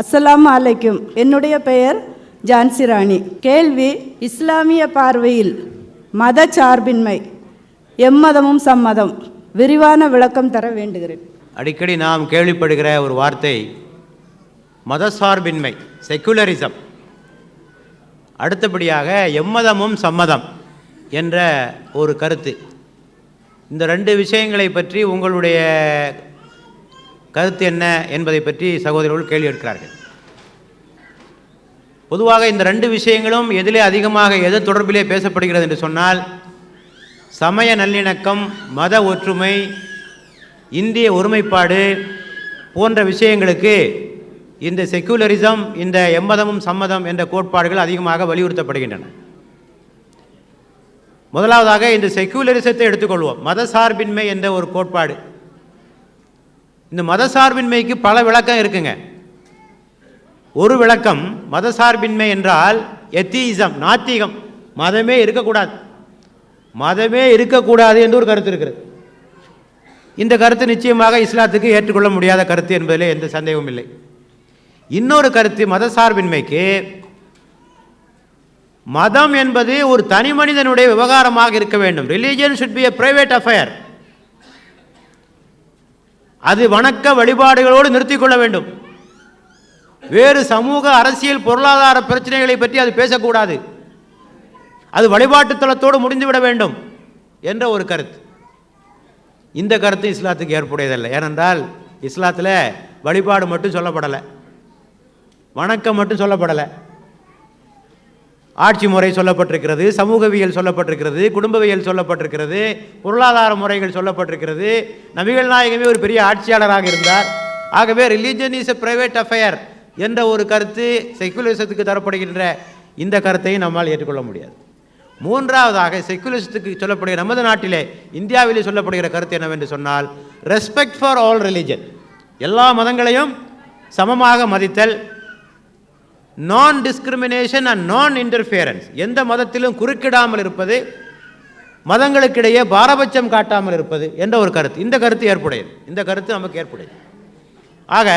அஸ்ஸலாம் அலைக்கும். என்னுடைய பெயர் ஜான்சி ராணி. கேள்வி இஸ்லாமிய பார்வையில் மத சார்பின்மை எம்மதமும் சம்மதம் விரிவான விளக்கம் தர வேண்டுகிறேன். அடிக்கடி நாம் கேள்விப்படுகிற ஒரு வார்த்தை மதசார்பின்மை செக்குலரிசம் அடுத்தபடியாக எம்மதமும் சம்மதம் என்ற ஒரு கருத்து. இந்த ரெண்டு விஷயங்களை பற்றி உங்களுடைய கருத்து என்ன என்பதை பற்றி சகோதரர்கள் கேள்வி எடுக்கிறார்கள். பொதுவாக இந்த ரெண்டு விஷயங்களும் எதிலே அதிகமாக எது தொடர்பிலே பேசப்படுகிறது என்று சொன்னால் சமய நல்லிணக்கம் மத ஒற்றுமை இந்திய ஒருமைப்பாடு போன்ற விஷயங்களுக்கு இந்த செக்குலரிசம் இந்த எம்மதமும் சம்மதம் என்ற கோட்பாடுகள் அதிகமாக வலியுறுத்தப்படுகின்றன. முதலாவதாக இந்த செக்குலரிசத்தை எடுத்துக்கொள்வோம். மதசார்பின்மை என்ற ஒரு கோட்பாடு. இந்த மதசார்பின்மைக்கு பல விளக்கம் இருக்குங்க. ஒரு விளக்கம் மதசார்பின்மை என்றால் எத்தீசம் நாத்திகம். மதமே இருக்கக்கூடாது. மதமே இருக்கக்கூடாது என்று ஒரு கருத்து இருக்கிறது. இந்த கருத்து நிச்சயமாக இஸ்லாத்துக்கு ஏற்றுக்கொள்ள முடியாத கருத்து என்பதில் எந்த சந்தேகமும் இல்லை. இன்னொரு கருத்து மதசார்பின்மைக்கு மதம் என்பது ஒரு தனி மனிதனுடைய விவகாரமாக இருக்க வேண்டும். Religion should be a private affair அது வணக்க வழிபாடுகளோடு நிறுத்திக் கொள்ள வேண்டும். வேறு சமூக அரசியல் பொருளாதார பிரச்சனைகளை பற்றி அது பேசக்கூடாது. அது வழிபாட்டு தளத்தோடு முடிந்துவிட வேண்டும் என்ற ஒரு கருத்து. இந்த கருத்து இஸ்லாத்துக்கு ஏற்புடையதல்ல. ஏனென்றால் இஸ்லாத்தில் வழிபாடு மட்டும் சொல்லப்படலை. வணக்கம் மட்டும் சொல்லப்படலை. ஆட்சி முறை சொல்லப்பட்டிருக்கிறது சமூகவியல் சொல்லப்பட்டிருக்கிறது குடும்பவியல் சொல்லப்பட்டிருக்கிறது பொருளாதார முறைகள் சொல்லப்பட்டிருக்கிறது. நபிகள் நாயகமே ஒரு பெரிய ஆட்சியாளராக இருந்தார். ஆகவே religion is a private affair என்ற ஒரு கருத்து செக்குலரிசத்துக்கு தரப்படுகின்ற இந்த கருத்தையும் நம்மால் ஏற்றுக்கொள்ள முடியாது. மூன்றாவதாக செக்குலரிசத்துக்கு சொல்லப்படுகிற நமது நாட்டிலே இந்தியாவிலே சொல்லப்படுகிற கருத்து என்னவென்று சொன்னால் ரெஸ்பெக்ட் ஃபார் ஆல் ரிலிஜன் எல்லா மதங்களையும் சமமாக மதித்தல் நான் டிஸ்கிரிமினேஷன் அண்ட் நான் இன்டர்ஃபியரன்ஸ் எந்த மதத்திலும் குறுக்கிடாமல் இருப்பது மதங்களுக்கிடையே பாரபட்சம் காட்டாமல் இருப்பது என்ற ஒரு கருத்து. இந்த கருத்து ஏற்புடையது. இந்த கருத்து நமக்கு ஏற்புடையது. ஆக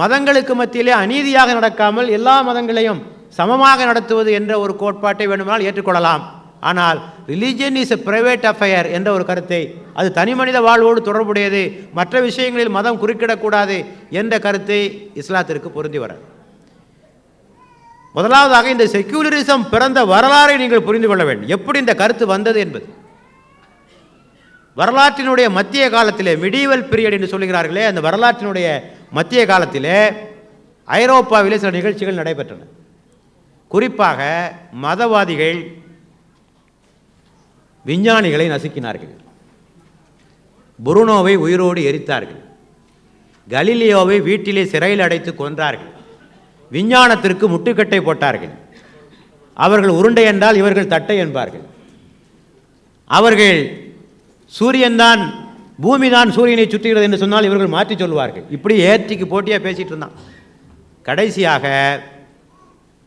மதங்களுக்கு மத்தியிலே அநீதியாக நடக்காமல் எல்லா மதங்களையும் சமமாக நடத்துவது என்ற ஒரு கோட்பாட்டை வேண்டுமானால் ஏற்றுக்கொள்ளலாம். ஆனால் religion is a private affair என்ற ஒரு கருத்தை அது தனி மனித வாழ்வோடு தொடர்புடையது மற்ற விஷயங்களில் மதம் குறுக்கிடக்கூடாது என்ற கருத்தை இஸ்லாத்திற்கு பொருந்தி வராது. முதலாவதாக இந்த செக்யூலரிசம் பிறந்த வரலாறை நீங்கள் புரிந்து கொள்ள வேண்டும். எப்படி இந்த கருத்து வந்தது என்பது? வரலாற்றினுடைய மத்திய காலத்திலே மிடிவல் பீரியட் என்று சொல்கிறார்களே அந்த வரலாற்றினுடைய மத்திய காலத்திலே ஐரோப்பாவிலே சில நிகழ்ச்சிகள் நடைபெற்றன. குறிப்பாக மதவாதிகள் விஞ்ஞானிகளை நசுக்கினார்கள். புருனோவை உயிரோடு எரித்தார்கள். கலீலியோவை வீட்டிலே சிறையில் அடைத்து கொன்றார்கள். விஞ்ஞானத்திற்கு முட்டுக்கட்டை போட்டார்கள். அவர்கள் உருண்டை என்றால் இவர்கள் தட்டை என்பார்கள். அவர்கள் சூரியன்தான் பூமி தான் சூரியனை சுற்றுகிறது என்று சொன்னால் இவர்கள் மாற்றி சொல்வார்கள் இப்படி ஏற்றிக்கு போட்டியாக பேசிகிட்டு இருந்தான். கடைசியாக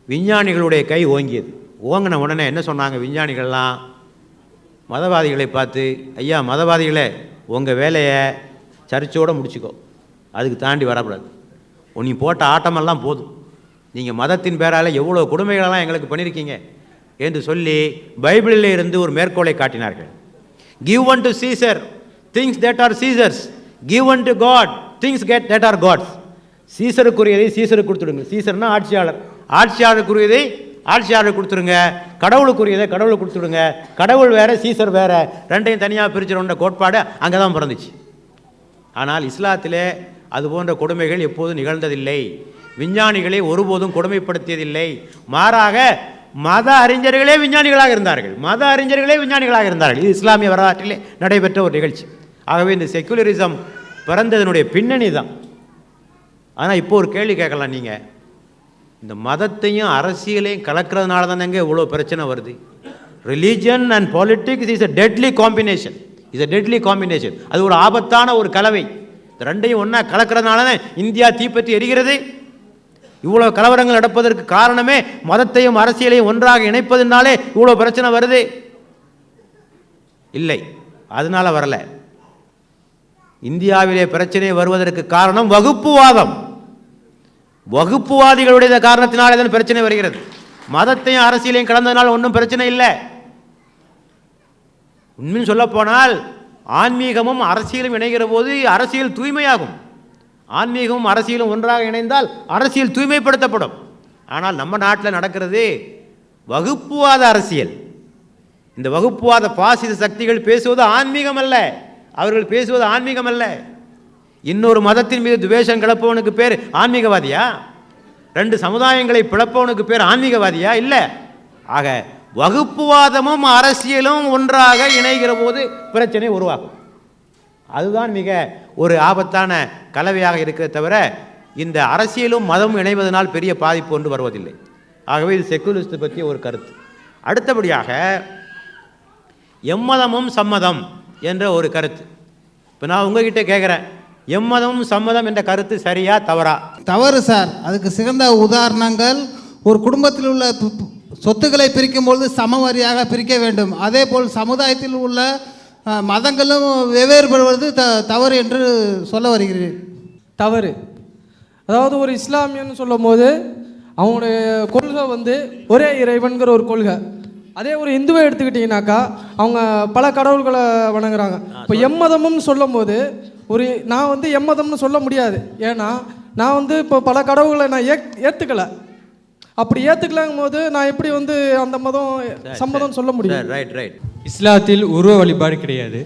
விஞ்ஞானிகளுடைய கை ஓங்கியது. ஓங்கின உடனே என்ன சொன்னாங்க விஞ்ஞானிகள்லாம்? மதவாதிகளை பார்த்து ஐயா மதவாதிகளே உங்கள் வேலையை சர்ச்சோடு முடிச்சுக்கோ. அதுக்கு தாண்டி வரக்கூடாது. நீ போட்ட ஆட்டமெல்லாம் போதும். நீங்கள் மதத்தின் பேரால் எவ்வளோ கொடுமைகளெல்லாம் எங்களுக்கு பண்ணியிருக்கீங்க என்று சொல்லி பைபிளில் இருந்து ஒரு மேற்கோளை காட்டினார்கள். Give unto Caesar things that are Caesar's give unto God things get that are God's சீசருக்குரியதை சீசருக்கு கொடுத்துடுங்க. சீசர்னா ஆட்சியாளர். ஆட்சியாளருக்குரியதை ஆட்சியாளர் கொடுத்துருங்க கடவுளுக்குரியதை கடவுளுக்கு கொடுத்துடுங்க. கடவுள் வேற சீசர் வேற. ரெண்டையும் தனியாக பிரிச்சிடணுன்ற கோட்பாடு அங்கே தான் பிறந்துச்சு. ஆனால் இஸ்லாத்திலே அது போன்ற கொடுமைகள் எப்போதும் நிகழ்ந்ததில்லை. விஞ்ஞானிகளை ஒருபோதும் கொடுமைப்படுத்தியதில்லை. மாறாக மத அறிஞர்களே விஞ்ஞானிகளாக இருந்தார்கள். மத அறிஞர்களே விஞ்ஞானிகளாக இருந்தார்கள். இது இஸ்லாமிய வரலாற்றிலே நடைபெற்ற ஒரு நிகழ்ச்சி. ஆகவே இந்த செக்குலரிசம் பிறந்ததனுடைய பின்னணி தான். ஆனால் இப்போ ஒரு கேள்வி கேட்கலாம் நீங்கள் இந்த மதத்தையும் அரசியலையும் கலக்கிறதுனால தானேங்க இவ்வளோ பிரச்சனை வருது. Religion and politics is a deadly combination is a deadly combination அது ஒரு ஆபத்தான ஒரு கலவை. ரெண்டையும் ஒன்றா கலக்கிறதுனால தான் இந்தியா தீப்பற்றி எரிகிறது. இவ்வளோ கலவரங்கள் நடப்பதற்கு காரணமே மதத்தையும் அரசியலையும் ஒன்றாக இணைப்பதுனாலே இவ்வளோ பிரச்சனை வருது. இல்லை அதனால வரல. இந்தியாவிலே பிரச்சனை வருவதற்கு காரணம் வகுப்புவாதம். வகுப்புவாதிகளுடைய காரணத்தினால் எதன் பிரச்சனை வருகிறது? மதத்தையும் அரசியலையும் கலந்ததுனால் ஒன்றும் பிரச்சனை இல்லை. உண்மையும் சொல்லப்போனால் ஆன்மீகமும் அரசியலும் இணைகிற போது அரசியல் தூய்மையாகும். ஆன்மீகமும் அரசியலும் ஒன்றாக இணைந்தால் அரசியல் தூய்மைப்படுத்தப்படும். ஆனால் நம்ம நாட்டில் நடக்கிறது வகுப்புவாத அரசியல். இந்த வகுப்புவாத பாசித சக்திகள் பேசுவது ஆன்மீகம் அல்ல அவர்கள் பேசுவது ஆன்மீகம் அல்ல இன்னொரு மதத்தின் மீது துவேஷம் கிளப்பவனுக்கு பேர் ஆன்மீகவாதியா? ரெண்டு சமுதாயங்களை பிளப்பவனுக்கு பேர் ஆன்மீகவாதியா? இல்லை. ஆக வகுப்புவாதமும் அரசியலும் ஒன்றாக இணைகிற போது பிரச்சனை உருவாகும். அதுதான் மிக ஒரு ஆபத்தான கலவையாக இருக்கிறத தவிர இந்த அரசியலும் மதமும் இணைவதனால் பெரிய பாதிப்பு ஒன்று வருவதில்லை. ஆகவே இது செக்குலரிஸ்ட் பற்றிய ஒரு கருத்து. அடுத்தபடியாக எம்மதமும் சம்மதம் என்ற ஒரு கருத்து. இப்போ நான் உங்ககிட்ட கேட்குறேன் எம்மதமும் சம்மதம் என்ற கருத்து சரியா தவறா? தவறு சார். அதுக்கு சிறந்த உதாரணங்கள் ஒரு குடும்பத்தில் உள்ள சொத்துக்களை பிரிக்கும் பொழுது சமவாரியாக பிரிக்க வேண்டும். அதே போல் சமுதாயத்தில் உள்ள மதங்களும் வெவ்வேறுபடுவது த தவறு என்று சொல்ல வருகிறேன். தவறு. அதாவது ஒரு இஸ்லாமியன்னு சொல்லும் போது அவங்களுடைய கொள்கை வந்து ஒரே இறைவன்கிற ஒரு கொள்கை. அதே ஒரு இந்துவை எடுத்துக்கிட்டிங்கனாக்கா அவங்க பல கடவுள்களை வணங்குறாங்க. இப்போ எம்மதமும் சொல்லும் போது ஒரு நான் வந்து எம்மதம்னு சொல்ல முடியாது. ஏன்னா நான் வந்து இப்போ பல கடவுள்களை நான் ஏத் ஏற்றுக்கலை அப்படி ஏற்றுக்கலங்கும் போது நான் எப்படி வந்து அந்த மதம் சம்மதம் சொல்ல முடியும்? ரைட் ரைட் இஸ்லாத்தில் உருவ வழிபாடு கிடையாது.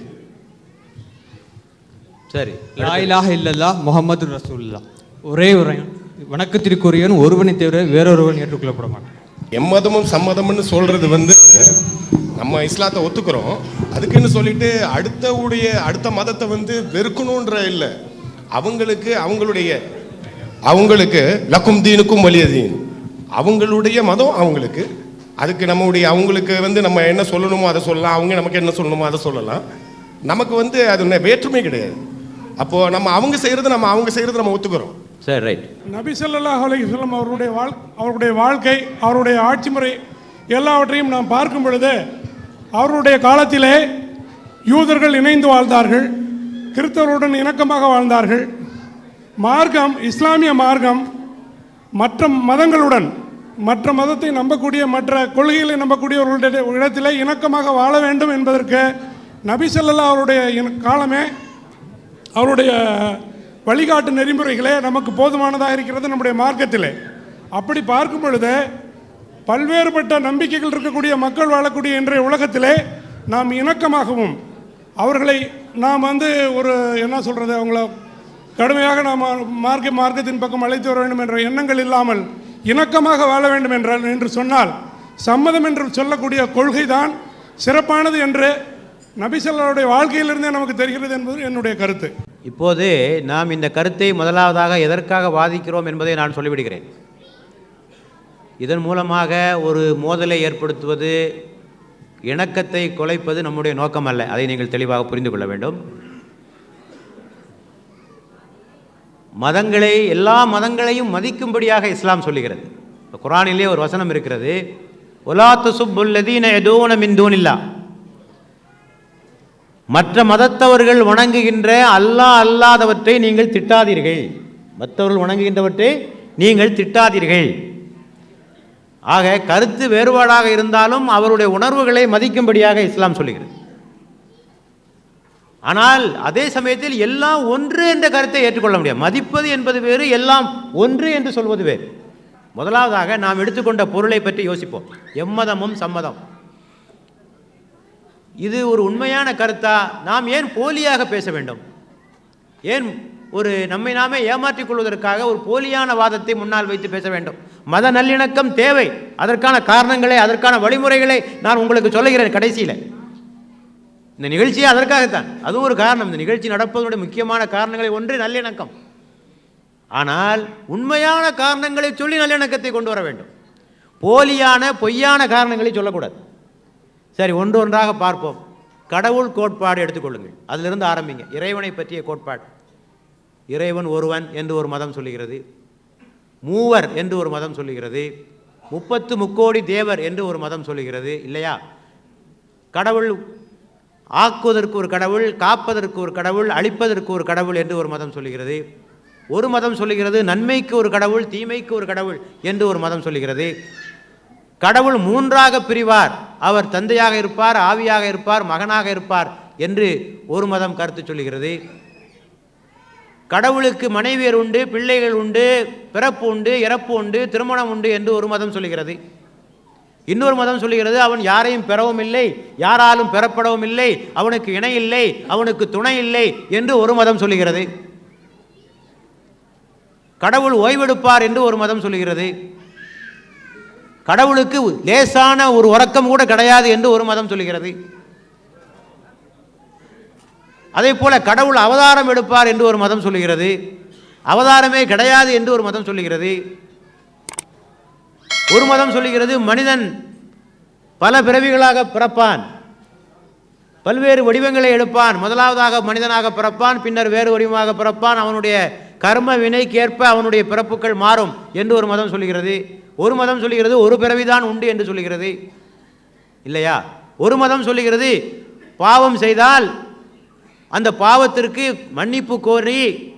சரி லா இலாஹ இல்லல்லா முகமது ரசூல்லா ஒரே ஒரு வணக்கத்திற்குரியவன் ஒருவனை தவிர வேறொருவன் ஏற்றுக்கொள்ளப்பட மாட்டான் எம்மதமும் சம்மதம்னு சொல்றது வந்து நம்ம இஸ்லாத்தை ஒத்துக்கிறோம். அதுக்குன்னு சொல்லிட்டு அடுத்த உடைய அடுத்த மதத்தை வந்து வெறுக்கணுன்ற இல்லை. அவங்களுக்கு அவங்களுடைய அவங்களுக்கு லக்கும் தீனுக்கும் வலிய தீன். அவங்களுடைய மதம் அவங்களுக்கு. அதுக்கு நம்மளுடைய அவங்களுக்கு வந்து நம்ம என்ன சொல்லணுமோ அதை சொல்லலாம். அவங்க நமக்கு என்ன சொல்லணுமோ அதை சொல்லலாம். நமக்கு வந்து அது வேற்றுமை கிடையாது. அப்போ நம்ம அவங்க செய்யறது நம்ம அவங்க செய்யறது நம்ம ஒத்துக்கிறோம். சரி ரைட் நபி ஸல்லல்லாஹு அலைஹி வஸல்லம் அவருடைய வாழ் அவருடைய வாழ்க்கை அவருடைய ஆட்சி முறை எல்லாவற்றையும் நாம் பார்க்கும் பொழுது அவருடைய காலத்திலே யூதர்கள் இணைந்து வாழ்ந்தார்கள் கிறிஸ்தவருடன் இணக்கமாக வாழ்ந்தார்கள். மார்க்கம் இஸ்லாமிய மார்க்கம் மற்ற மதங்களுடன் மற்ற மதத்தை நம்பக்கூடிய மற்ற கொள்கைகளை நம்பக்கூடியவர்களுடைய இடத்திலே இணக்கமாக வாழ வேண்டும் என்பதற்கு நபி ஸல்லல்லாஹு அவருடைய காலமே அவருடைய வழிகாட்டு நெறிமுறைகளே நமக்கு போதுமானதாக இருக்கிறது நம்முடைய மார்க்கத்திலே. அப்படி பார்க்கும் பொழுது பல்வேறுபட்ட நம்பிக்கைகள் இருக்கக்கூடிய மக்கள் வாழக்கூடிய இன்றைய உலகத்திலே நாம் இணக்கமாகவும் அவர்களை நாம் வந்து ஒரு என்ன சொல்கிறது அவங்கள கடுமையாக நாம் மார்க்க மார்க்கத்தின் பக்கம் அழைத்து வர வேண்டும் என்ற எண்ணங்கள் இல்லாமல் இணக்கமாக வாழ வேண்டும் என்றால் என்று சொன்னால் சம்மதம் என்று சொல்லக்கூடிய கொள்கைதான் சிறப்பானது என்று நபிசல்லாருடைய வாழ்க்கையிலிருந்தே நமக்கு தெரிகிறது என்பது என்னுடைய கருத்து. இப்போது நாம் இந்த கருத்தை முதலாவதாக எதற்காக வாதிக்கிறோம் என்பதை நான் சொல்லிவிடுகிறேன். இதன் மூலமாக ஒரு மோதலை ஏற்படுத்துவது இணக்கத்தை குலைப்பது நம்முடைய நோக்கம் அல்ல அதை நீங்கள் தெளிவாக புரிந்து கொள்ள வேண்டும். மதங்களை எல்லா மதங்களையும் மதிக்கும்படியாக இஸ்லாம் சொல்லுகிறது. குரானிலே ஒரு வசனம் இருக்கிறது. ஒலாத்து சுப்புல்லதீன எதோன மின்தூனில்லா மற்ற மதத்தவர்கள் வணங்குகின்ற அல்லாஹ் அல்லாதவற்றை நீங்கள் திட்டாதீர்கள். மற்றவர்கள் வணங்குகின்றவற்றை நீங்கள் திட்டாதீர்கள். ஆக கருத்து வேறுபாடாக இருந்தாலும் அவருடைய உணர்வுகளை மதிக்கும்படியாக இஸ்லாம் சொல்லுகிறது. ஆனால் அதே சமயத்தில் எல்லாம் ஒன்று என்ற கருத்தை ஏற்றுக்கொள்ள முடியாது. மதிப்பது என்பது வேறு எல்லாம் ஒன்று என்று சொல்வது வேறு. முதலாவதாக நாம் எடுத்துக்கொண்ட பொருளை பற்றி யோசிப்போம். எம்மதமும் சம்மதம். இது ஒரு உண்மையான கருத்தா? நாம் ஏன் போலியாக பேச வேண்டும்? ஏன் ஒரு நம்மை நாமே ஏமாற்றிக் கொள்வதற்காக ஒரு போலியான வாதத்தை முன்னால் வைத்து பேச வேண்டும்? மத நல்லிணக்கம் தேவை. அதற்கான காரணங்களை அதற்கான வழிமுறைகளை நான் உங்களுக்கு சொல்லுகிறேன் கடைசியில். இந்த நிகழ்ச்சியே அதற்காகத்தான். அதுவும் ஒரு காரணம். இந்த நிகழ்ச்சி நடப்பதனுடைய முக்கியமான காரணங்களை ஒன்று நல்லிணக்கம். ஆனால் உண்மையான காரணங்களை சொல்லி நல்லிணக்கத்தை கொண்டு வர வேண்டும். போலியான பொய்யான காரணங்களை சொல்லக்கூடாது. சரி ஒன்று ஒன்றாக பார்ப்போம். கடவுள் கோட்பாடு எடுத்துக்கொள்ளுங்கள் அதிலிருந்து ஆரம்பிங்க. இறைவனை பற்றிய கோட்பாடு. இறைவன் ஒருவன் என்று ஒரு மதம் சொல்லுகிறது. மூவர் என்று ஒரு மதம் சொல்லுகிறது. முப்பத்து முக்கோடி தேவர் என்று ஒரு மதம் சொல்லுகிறது. இல்லையா? கடவுள் ஆக்குவதற்கு ஒரு கடவுள் காப்பதற்கு ஒரு கடவுள் அழிப்பதற்கு ஒரு கடவுள் என்று ஒரு மதம் சொல்லுகிறது. ஒரு மதம் சொல்லுகிறது நன்மைக்கு ஒரு கடவுள் தீமைக்கு ஒரு கடவுள் என்று ஒரு மதம் சொல்லுகிறது. கடவுள் மூன்றாக பிரிவார். அவர் தந்தையாக இருப்பார் ஆவியாக இருப்பார் மகனாக இருப்பார் என்று ஒரு மதம் கருத்து சொல்லுகிறது. கடவுளுக்கு மனைவியர் உண்டு பிள்ளைகள் உண்டு பிறப்பு உண்டு இறப்பு உண்டு திருமணம் உண்டு என்று ஒரு மதம் சொல்லுகிறது. இன்னொரு மதம் சொல்லுகிறது அவன் யாரையும் பெறவும் இல்லை யாராலும் பெறப்படவும் இல்லை அவனுக்கு இணை இல்லை அவனுக்கு துணை இல்லை என்று ஒரு மதம் சொல்லுகிறது. கடவுள் ஓய்வெடுப்பார் என்று ஒரு மதம் சொல்லுகிறது. கடவுளுக்கு லேசான ஒரு உறக்கம் கூட கிடையாது என்று ஒரு மதம் சொல்லுகிறது. அதே போல கடவுள் அவதாரம் எடுப்பார் என்று ஒரு மதம் சொல்லுகிறது. அவதாரமே கிடையாது என்று ஒரு மதம் சொல்லுகிறது. ஒரு மதம் சொல்லுகிறது மனிதன் பல பிறவிகளாக பிறப்பான். பல்வேறு வடிவங்களை எடுப்பான். முதலாவதாக மனிதனாக பிறப்பான். பின்னர் வேறு வடிவமாக பிறப்பான். அவனுடைய கர்ம வினைக்கேற்ப அவனுடைய பிறப்புகள் மாறும் என்று ஒரு மதம் சொல்கிறது ஒரு மதம் சொல்கிறது ஒரு பிறவிதான் உண்டு என்று சொல்கிறது இல்லையா? ஒரு மதம் சொல்லுகிறது பாவம் செய்தால் அந்த பாவத்திற்கு மன்னிப்பு கோரி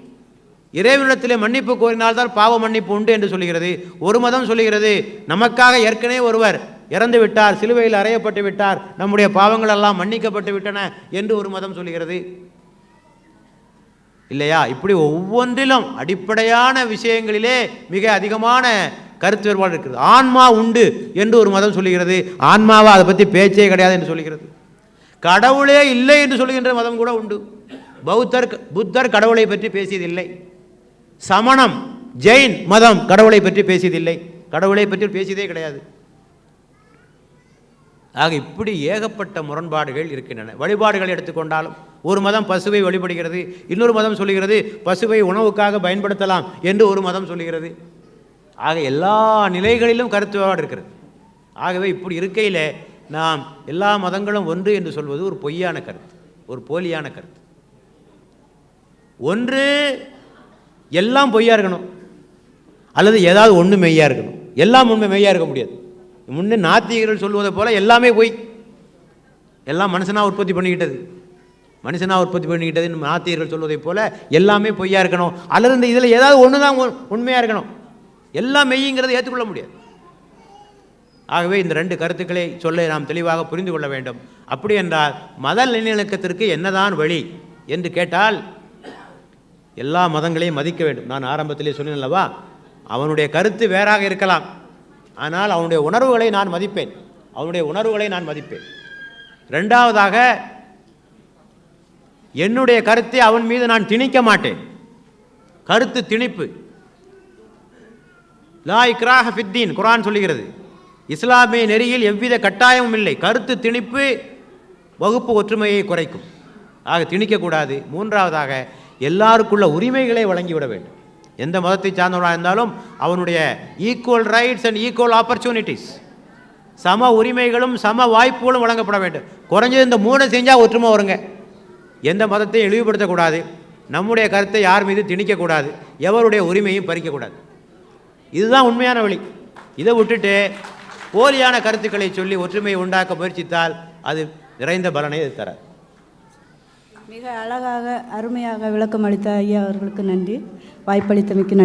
இறைவனிடத்திலே மன்னிப்பு கோரினால்தான் பாவ மன்னிப்பு உண்டு என்று சொல்கிறது ஒரு மதம் சொல்லுகிறது நமக்காக ஏற்கனவே ஒருவர் இறந்து விட்டார் சிலுவையில் அறையப்பட்டு விட்டார் நம்முடைய பாவங்கள் எல்லாம் மன்னிக்கப்பட்டு விட்டன என்று ஒரு மதம் சொல்கிறது இல்லையா? இப்படி ஒவ்வொன்றிலும் அடிப்படையான விஷயங்களிலே மிக அதிகமான கருத்து வேறுபாடு இருக்குது. ஆன்மா உண்டு என்று ஒரு மதம் சொல்லுகிறது. ஆன்மாவை? அதை பற்றி பேச்சே கிடையாது என்று சொல்லுகிறது. கடவுளே இல்லை என்று சொல்லுகின்ற மதம் கூட உண்டு. பௌத்தர் புத்தர் கடவுளை பற்றி பேசியதில்லை. சமணம் ஜெயின் மதம் கடவுளை பற்றி பேசியதில்லை. கடவுளை பற்றி பேசியதே கிடையாது. ஆக இப்படி ஏகப்பட்ட முரண்பாடுகள் இருக்கின்றன. வழிபாடுகள் எடுத்துக்கொண்டாலும் ஒரு மதம் பசுவை வழிபடுகிறது இன்னொரு மதம் சொல்லுகிறது பசுவை உணவுக்காக பயன்படுத்தலாம் என்று ஒரு மதம் சொல்லுகிறது. ஆக எல்லா நிலைகளிலும் கருத்து வேறுபாடு இருக்கிறது. ஆகவே இப்படி இருக்கையில் நாம் எல்லா மதங்களும் ஒன்று என்று சொல்வது ஒரு பொய்யான கருத்து ஒரு போலியான கருத்து. ஒன்று எல்லாம் பொய்யா இருக்கணும். அல்லது ஏதாவது ஒன்று மெய்யாக இருக்கணும். எல்லாம் உண்மை மெய்யாக இருக்க முடியாது. முன்னே நாத்திகர்கள் சொல்லுவதை போல் எல்லாமே பொய். எல்லாம் மனுஷனாக உற்பத்தி பண்ணிக்கிட்டது. மனுஷனாக உற்பத்தி பண்ணிக்கிட்டது நாத்திகர்கள் சொல்வதை போல் எல்லாமே பொய்யா இருக்கணும். அல்லது இந்த இதில் ஏதாவது ஒன்று தான் உண்மையாக இருக்கணும். எல்லாம் மெய்யுங்கிறத ஏற்றுக்கொள்ள முடியாது. ஆகவே இந்த ரெண்டு கருத்துக்களை சொல்ல நாம் தெளிவாக புரிந்து கொள்ள வேண்டும். அப்படி என்றால் மத நல்லிணக்கத்திற்கு என்னதான் வழி? என்று கேட்டால் எல்லா மதங்களையும் மதிக்க வேண்டும். நான் ஆரம்பத்திலே சொன்னேன் அல்லவா அவனுடைய கருத்து வேறாக இருக்கலாம். ஆனால் அவனுடைய உணர்வுகளை நான் மதிப்பேன். அவனுடைய உணர்வுகளை நான் மதிப்பேன். ரெண்டாவதாக என்னுடைய கருத்தை அவன் மீது நான் திணிக்க மாட்டேன். கருத்து திணிப்பு. லா இக்ராஹ ஃபித்தீன் குரான் சொல்லுகிறது. இஸ்லாமிய நெறியில் எவ்வித கட்டாயமும் இல்லை. கருத்து திணிப்பு வகுப்பு ஒற்றுமையை குறைக்கும். ஆக திணிக்கக்கூடாது. மூன்றாவதாக எல்லாருக்குள்ள உரிமைகளை வழங்கிவிட வேண்டும். எந்த மதத்தை சார்ந்தவனாக இருந்தாலும் அவனுடைய equal rights and equal opportunities சம உரிமைகளும் சம வாய்ப்புகளும் வழங்கப்பட வேண்டும். குறைஞ்சது இந்த மூணு செஞ்சால் ஒற்றுமை வருங்க. எந்த மதத்தையும் இழிவுபடுத்தக்கூடாது நம்முடைய கருத்தை யார் மீது திணிக்கக்கூடாது எவருடைய உரிமையும் பறிக்கக்கூடாது இதுதான் உண்மையான வழி. இதை விட்டுட்டு போலியான கருத்துக்களை சொல்லி ஒற்றுமையை உண்டாக்க முயற்சித்தால் அது நிறைந்த பலனை தராது. மிக அழகாக அருமையாக விளக்கம் அளித்த ஐயா அவர்களுக்கு நன்றி. வாய்ப்பளித்தமைக்கு நன்றி.